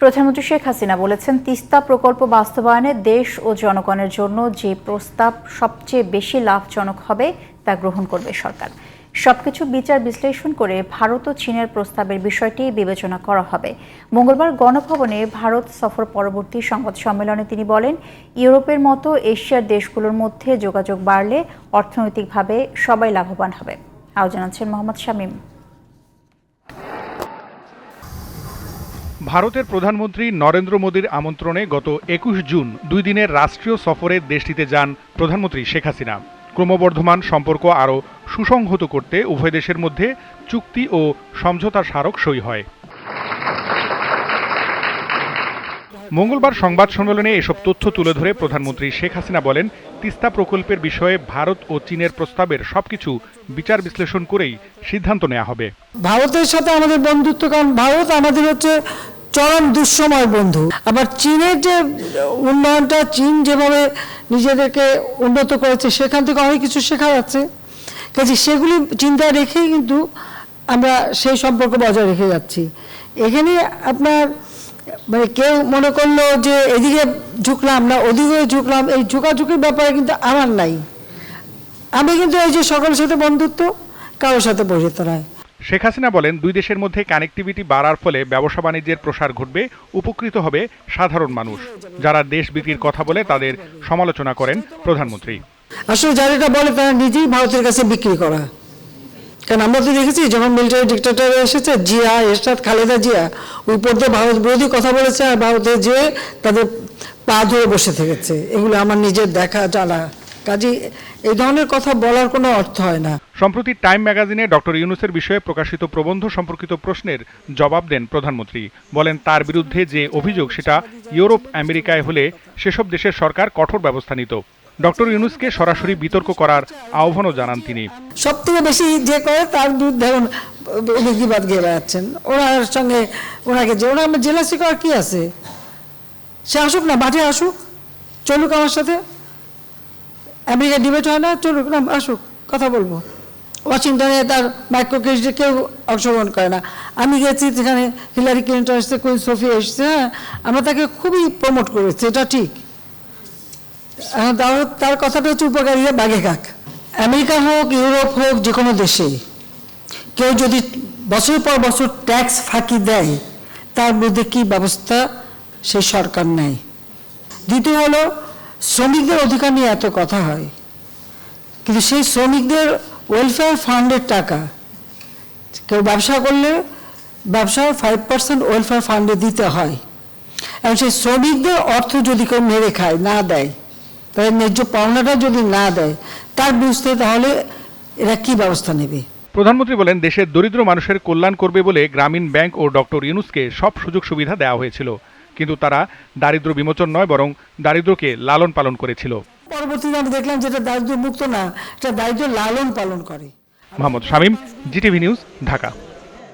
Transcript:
প্রধানমন্ত্রী শেখ হাসিনা বলেছেন, তিস্তা প্রকল্প বাস্তবায়নে দেশ ও জনগণের জন্য যে প্রস্তাব সবচেয়ে বেশি লাভজনক হবে, তা গ্রহণ করবে সরকার। সবকিছু বিচার বিশ্লেষণ করে ভারত ও চীনের প্রস্তাবের বিষয়টি বিবেচনা করা হবে। মঙ্গলবার গণভবনে ভারত সফর পরবর্তী সংবাদ সম্মেলনে তিনি বলেন, ইউরোপের মতো এশিয়ার দেশগুলোর মধ্যে যোগাযোগ বাড়লে অর্থনৈতিকভাবে সবাই লাভবান হবে। আরও জানাচ্ছেন মোহাম্মদ শামীম। ভারতের প্রধানমন্ত্রী নরেন্দ্র মোদীর আমন্ত্রণে গত একুশ জুন দুই দিনের রাষ্ট্রীয় সফরে দেশটিতে যান প্রধানমন্ত্রী শেখ হাসিনা। ক্রমবর্ধমান সম্পর্ক আরও সুসংহত করতে উভয় দেশের মধ্যে চুক্তি ও সমঝোতা স্মারক সই হয়। মঙ্গলবার সংবাদ সম্মেলনে এসব তথ্য তুলে ধরে প্রধানমন্ত্রী শেখ হাসিনা বলেন, তিস্তা প্রকল্পের বিষয়ে ভারত ও চীনের প্রস্তাবের সবকিছু বিচার বিশ্লেষণ করেই সিদ্ধান্ত নেওয়া হবে। ভারতের সাথে আমাদের বন্ধুত্ব, কারণ ভারত আমাদের হচ্ছে চরম দুঃসময়, বন্ধু। আবার চীনের যে উন্নয়নটা, চীন যেভাবে নিজেদেরকে উন্নত করেছে, সেখান থেকে অনেক কিছু শেখা যাচ্ছে। কাজে সেগুলি চিন্তায় রেখেই কিন্তু আমরা সেই সম্পর্ক বজায় রেখে যাচ্ছি। এখানে আপনার মানে কেউ মনে করল যে এদিকে ঝুঁকলাম না, ওদিকে ঝুঁকলাম, এই ঝুঁকাঝুঁকির ব্যাপারে কিন্তু আমার নাই। আমি কিন্তু এই যে সকলের সাথে বন্ধুত্ব, কারোর সাথে বসিত নয় শেখ হাসিনা বলেন, দুই দেশের মধ্যে কানেক্টিভিটি বাড়ার ফলে ব্যবসা বাণিজ্যের প্রসার ঘটবে, উপকৃত হবে সাধারণ মানুষ। যারা দেশ বিক্রির কথা বলে, তাদের সমালোচনা করেন প্রধানমন্ত্রী। আসলে যারা এটা বলে, তারা নিজেই ভারতের কাছে বিক্রি করা। কারণ আমরা তো দেখেছি, যখন মিলিটারি ডিক্টেটর এসেছে, জিয়া, এরশাদ, খালেদা জিয়া উপর দিয়ে ভারত বিরোধী কথা বলেছে আর ভারতে যেয়ে তাদের পা ধরে বসে থেকেছে। এগুলো আমার নিজের দেখা, জানা। কাজে এই ধরনের কথা বলার কোনো অর্থ হয় না। সম্প্রতি টাইম ম্যাগাজিনে ডক্টর ইউনুসের বিষয়ে প্রকাশিত প্রবন্ধ সম্পর্কিত প্রশ্নের জবাব দেন প্রধানমন্ত্রী। বলেন, তার বিরুদ্ধে যে অভিযোগ, সেটা ইউরোপ, আমেরিকায় হলে সেসব দেশের সরকার কঠোর ব্যবস্থা নিত। ডক্টর ইউনুসকে সরাসরি বিতর্ক করার আহ্বানও জানান তিনি। সব থেকে বেশি যে করে, তার বিরুদ্ধে এখন গিয়ে বেড়াচ্ছেন। ওনার সঙ্গে ওনাকে যে ওনার জেলাসি করার কি আছে? সে আসুক না, মাঠে আসুক, চলুক আমার সাথে। আমেরিকা ডিবেট হয় না, চলুক, না, আসুক, কথা বলব। ওয়াশিংটনে তার মাইক্রো কেসে কেউ অংশগ্রহণ করে না। আমি গেছি সেখানে হিলারি ক্লিন্টন এসছে কুইন সোফিয়া এসছে হ্যাঁ আমরা তাকে খুবই প্রমোট করেছি, এটা ঠিক। এখন তার- কথাটা হচ্ছে উপকারীরা বাঘে কাক। আমেরিকা হোক, ইউরোপ হোক, যে কোনো দেশে কেউ যদি বছর পর বছর ট্যাক্স ফাঁকি দেয়, তার মধ্যে কি ব্যবস্থা সেই সরকার নেয়? দ্বিতীয় হলো, শ্রমিকদের অধিকার নিয়ে এত কথা হয়। কিন্তু সেই শ্রমিকদের ওয়েলফেয়ার ফান্ডের টাকা। কেউ ব্যবসা করলে ব্যবসার ফাইভ পার্সেন্ট ওয়েলফেয়ার ফান্ডে দিতে হয়। এবং সেই শ্রমিকদের অর্থ যদি কেউ মেরে খায়, না দেয়, তাদের ন্যায্য পাওনাটা যদি না দেয়, তার বুঝতে তাহলে এরা কি ব্যবস্থা নেবে? প্রধানমন্ত্রী বলেন, দেশের দরিদ্র মানুষের কল্যাণ করবে বলে গ্রামীণ ব্যাংক ও ডক্টর ইউনুসকে সব সুযোগ সুবিধা দেওয়া হয়েছিল। কিন্তু তারা দারিদ্র বিমোচন নয়, বরং দারিদ্রকে লালন পালন করেছিল। পরবর্তীতে আমি দেখলাম যেটা দারিদ্র মুক্ত না, এটা দারিদ্র লালন পালন করে। Mohammad Shamim, GTV news, Dhaka.